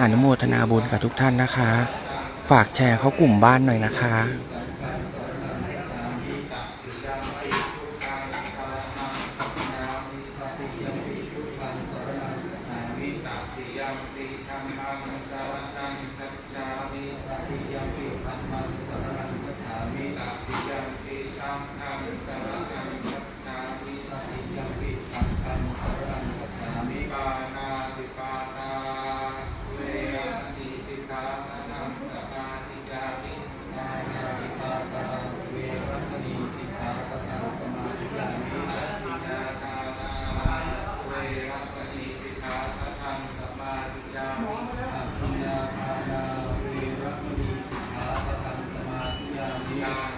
อนุโมทนาบุญกับทุกท่านนะคะ ฝากแชร์เข้ากลุ่มบ้านหน่อยนะคะ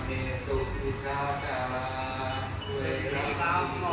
เมสุวิชาจาราเวรามโม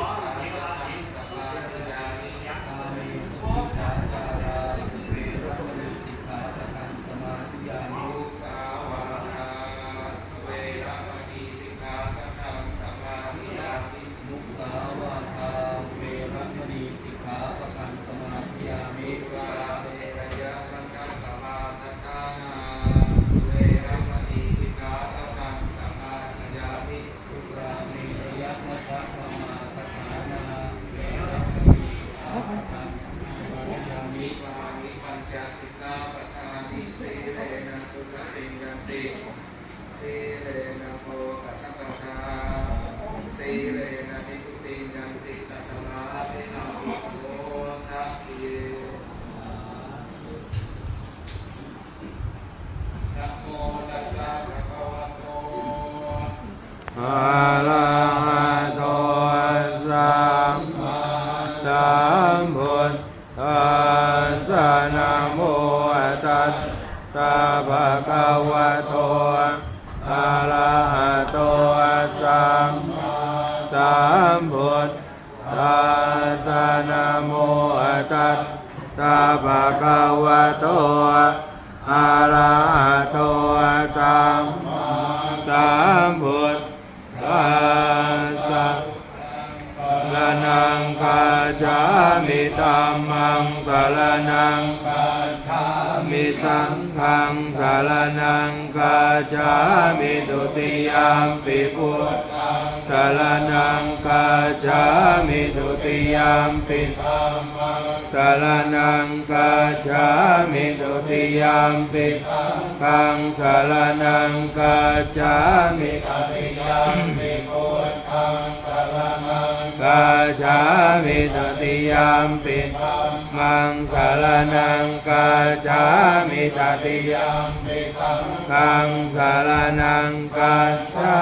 งสรนังคาจามิสังฆังสรนังคาจามิตุติยามปิพุทธังสรนังคาจามิตุติยามปิธัมมังสรนังคาจามิตุติยามปิสังฆังสรนังคาจามิตติยามปิพุทธังสรนังกาชามิตติยามปิธัม มังสารนังกาจามิตติยามปิสังฆังสารนังกาจา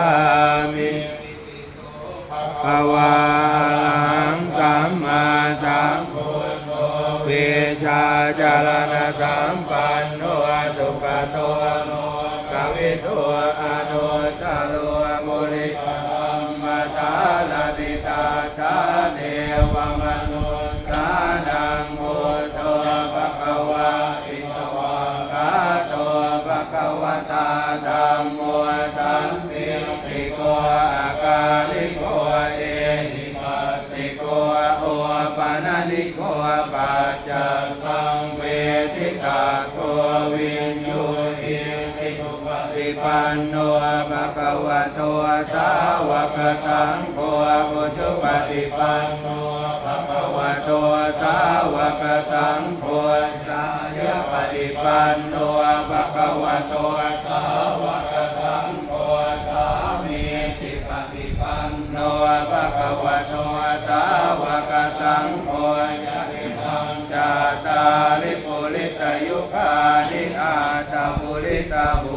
มิภวาลังสัมมาสัมพุทโธเวชาจารณะสัมปันโนสุขโตโน นโนภะคะวะโตสาวกสังโฆอุชุปฏิปันโนภะคะวะโตสาวกสังโฆสายปฏิปันโนภะคะวะโตสาวกสังโฆสามีจิปฏิปันโนภะคะวะโตสาวกสังโฆยะติธังจาตาริปุริสยุคานิอาตาปุริสบุต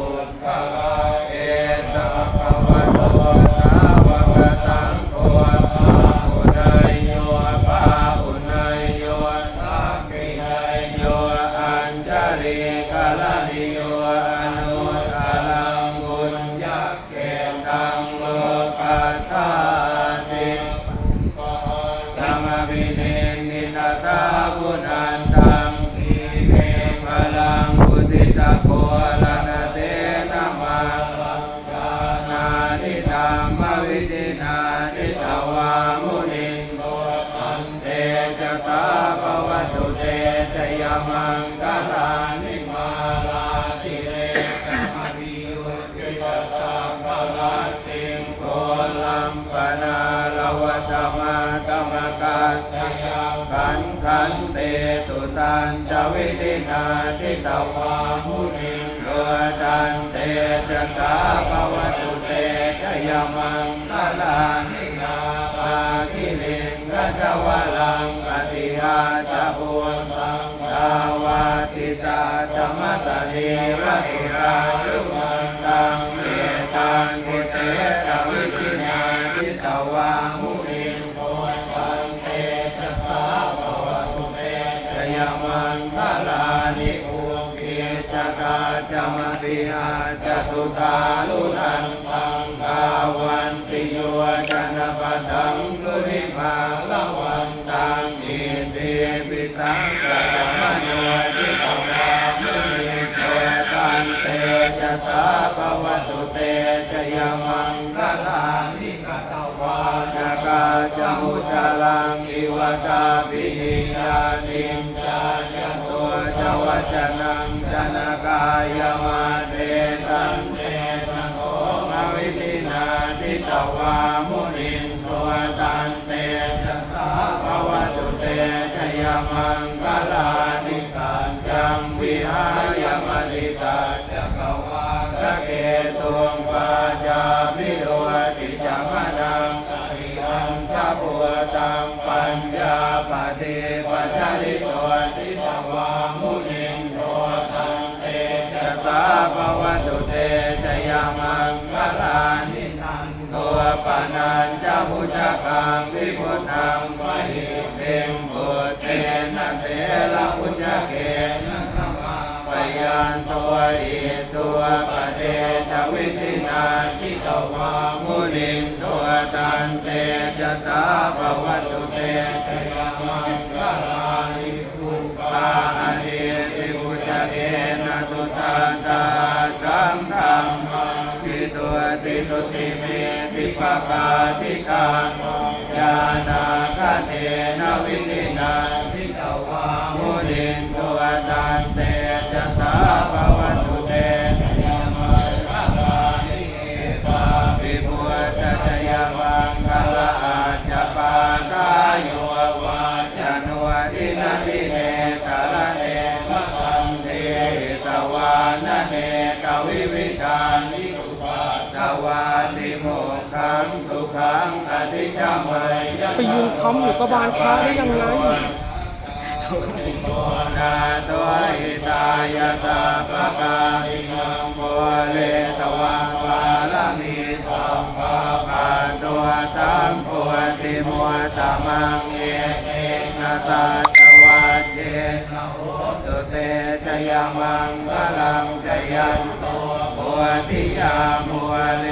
รล ตันจวิธินาทิตวามุนิโลตันเตจะสาภวตุเตชยมังคลานินาปาทิลิงกัจวลังปฏิหาตะบุญตังดาวาติตาธรรมตนีรตุรา ติอาจสุตาลุนันตังกาวันติโยจนะปะทังกุริมาละวันตังอิเตปิตังกะมโนทิตวามุนิโกตันเตจะสาภวตุเตชยมังคลานิกตวาจกาจมุจลังอิวตาปิหิยานิม จนังจนกายมาเตสันเตนะโสมวิธินาทิตวามุนินตัวตันเตจะสาภวตุเตชยมังกลานิการจังวิหายมติ มังคลานิทังตัวปนัญจพุชกังวิพุทังวะหิเตมบุตเตนะเตละพุชเกนะธรรมาปยันตัวอิตัวปเตชวิตินาจิตวามุนิตัวตันเตจะสาภวัตุเต ปะกาติกาญาณาคเทนะวิธินาทิตวามุนินตัวตันเตจะสาภวัตุเตชยมังคลานิเอตาวิพุทธชยมังคลาอาจปาตายโยวาชนวตินาทิเนสารเนมะคันเทตวานเนกวิวิธานิสุปาตวาติโม ไปยืนค้ำอยู่กบาลพระได้ยังไงโมนาตัวหิตายาสาปะกาลิมังโมเลตวังวาลมิสัมภาปะตัวสัมโพธิมัวตมังเอเอกนาสัจวัจเจนะโหตุเตชยมังคลังจยันโตโพธิยามัวเล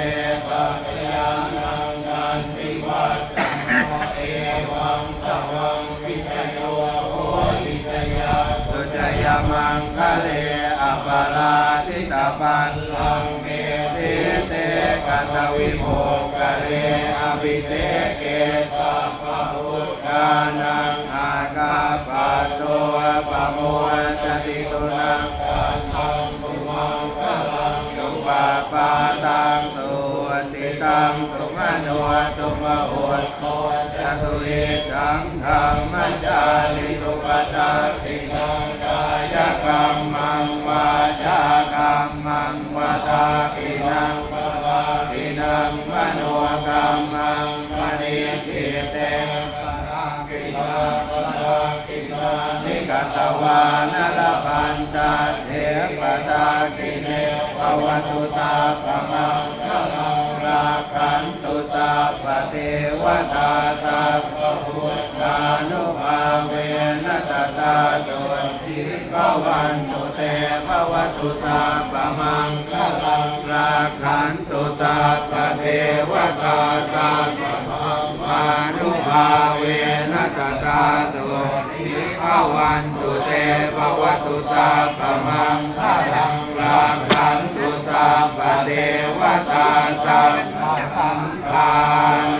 นังอากาปัตโตปะโมจติตุนังกันตังสุมังคลังสุปาปาตังตุติตังสุมโนตุมะโหตโตจะสุเอตังธรรมจาริสุปตาตินังกายกรรมังวาจากรรมังวาตาปินังปะลาปินังมโนกรรมังมณีกิเต ตวานลพันตาเทปตากิเนภวตุสาปะมังคลังราคันตุสาปเทวตาสัพพุทธานุภาเวนัสตาโสติภวันตุเตภวตุสาปะมังคลังราคันตุสาปเทวตาสัพพะมังวานุภาเวนัสตาโสติภวันต ภวตุสัพพมังคลังราคันตุสัพพเทวตาสัพพะสังฆา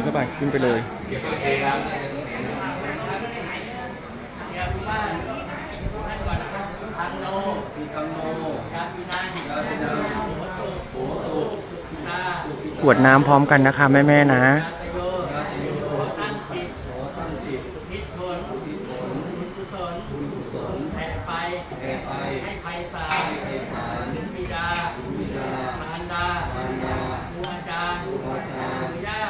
นเข้าไปขึ้นไปเลยกวดน้ำพร้อมกันนะคะ แม่แม่ๆนะ กาตโย กาติโย โหตั้งจิต โหตั้งจิต พิทน พิผล บุญกุศล บุญกุศล แผ่ไป แผ่ไป ให้ไพศาล ให้ไพศาล ถึงบิดา ถึงบิดามารดามารดา ครูอาจารย์ ครูอาจารย์ ปู่ย่า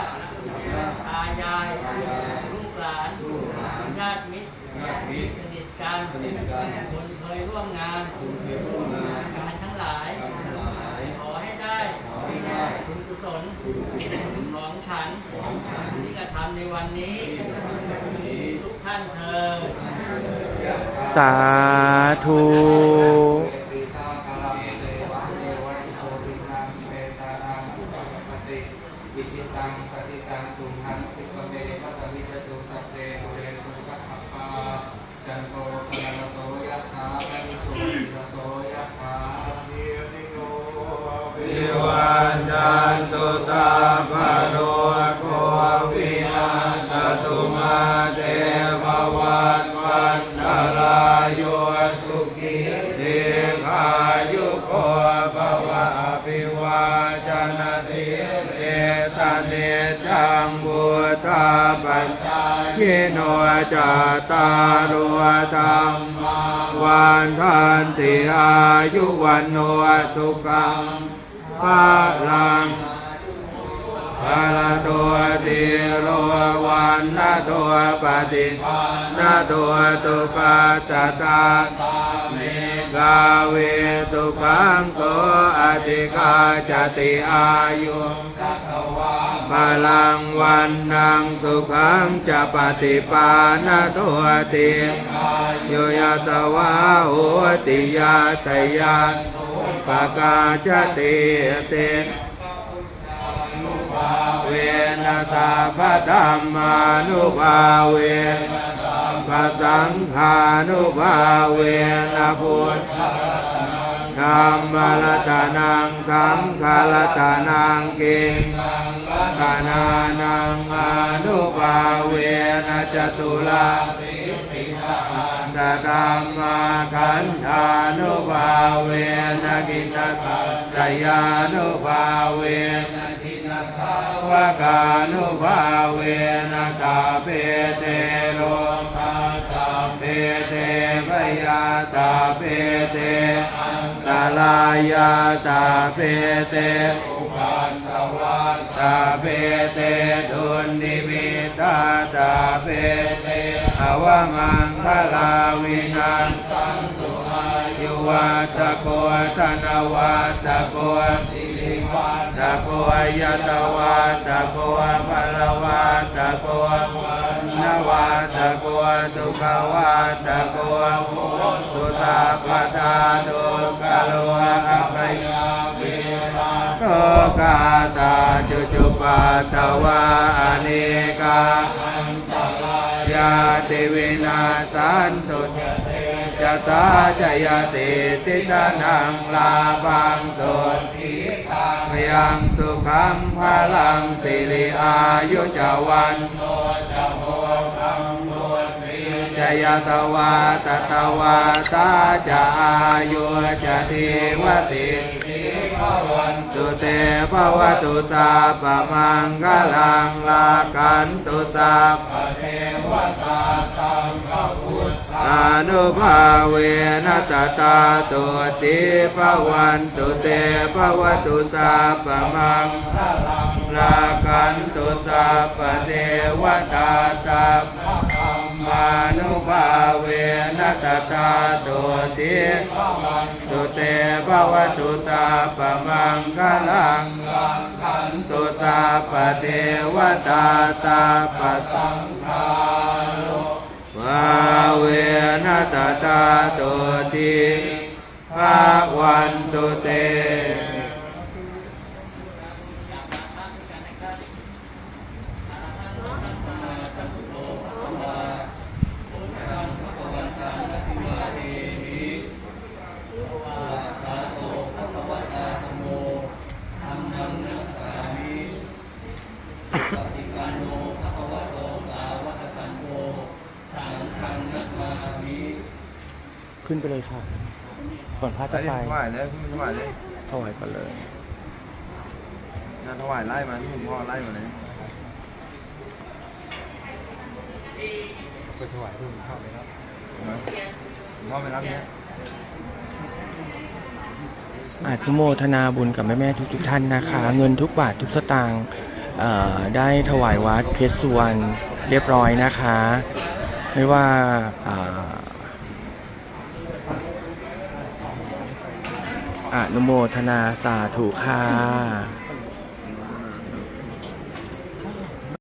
ตายาย ตายาย ลูกหลาน ลูกหลาน ญา ติมิตรญาติมิตรสนิทกันสนิทกันคนเคยร่วมงานคุณเคยร่วมงานการทั้งหลายการทั้งหลาย ขอให้ได้ขอให้ได้คุณกุศลบุญกุศลของฉันของฉันที่กระทำในวันนี้วันนี้ทุกท่านเธอญสาธุ โนจตารโรธรรมวันทันติอายุวันโนสุขังภาลังภาลตัวติโรวันนาตัวปฏินาตัวตุปัสสตา กาเวสุขังโสอติกาจติอายุพลังวันนังสุขังจะปฏิปานาตัวติโยยตวาโหติยาตยานปกาจติเตเวนะสาพะธรรมานุภาเวนะ พสังฆานุภาเวนะพุทธธธัมมรตนังสังฆรตนังเกิงกานานังอนุภาเวนะจตุลาสิปิทาตธรรมาขันธานุภาเวนะกิตตัจยานุภาเวนะทินัสสาวกานุภาเวนะสาเพเตโลกาสา เพเตพยาสาเพเตอันตรายาสาเพเตอุปันตวาสาเพเตทุนนิมิตาสาเพเตอวมังคลาวินัสสันตุอายุวัตโกธนวัตโกสิริวัตโกยตวัตโกภลวัตโกวั นวัตโกทุกขวัตโกมุตุตาปทาทุกขโลอัปยาเวราโตกาตาจุจุปัตตวาอเนกาอันตรายาติวินาสันตุจเตจะสาจยติติตานังลาบังโสทิทางยังสุขังพลังสิริอายุจวันโน ยตวาตตวาสาจะอายุจะทีวติทิภวันตุเตภวตุสาปมังคลังลากันตุสาปเทวตาสังฆพุทธานุภาเวนัสตาตุติภวันตุเตภวตุสาปมังคลังลากันตุสาปเทวตาสัพพะมา นุภาเวนัสตาตุติตุเตภวตุสาปมังคลังลากันตุสาปเทวตาสัพพะสังฆานุวาเวนัสตาโตติภาวันตุเต ขึ้นไปเลยค่ะก่อนพระจะไปถวายเลยพี่ถวายเลยถวายก่อนเลยงานถวายไล่มาที่หลวงพ่อไล่มาเลยไปถวายที่หลวงพ่อไปรับหลวงพ่อไปรับเนี้ยอานุโมทนาบุญกับแม่แม่ทุกทุกๆท่านนะคะ เงินทุกบาททุกสตางค์เอ่อได้ถวายวัดเพชรสุวรรณเรียบร้อยนะคะ ไม่ว่าอ่า อนุโมทนาสาธุค่ะ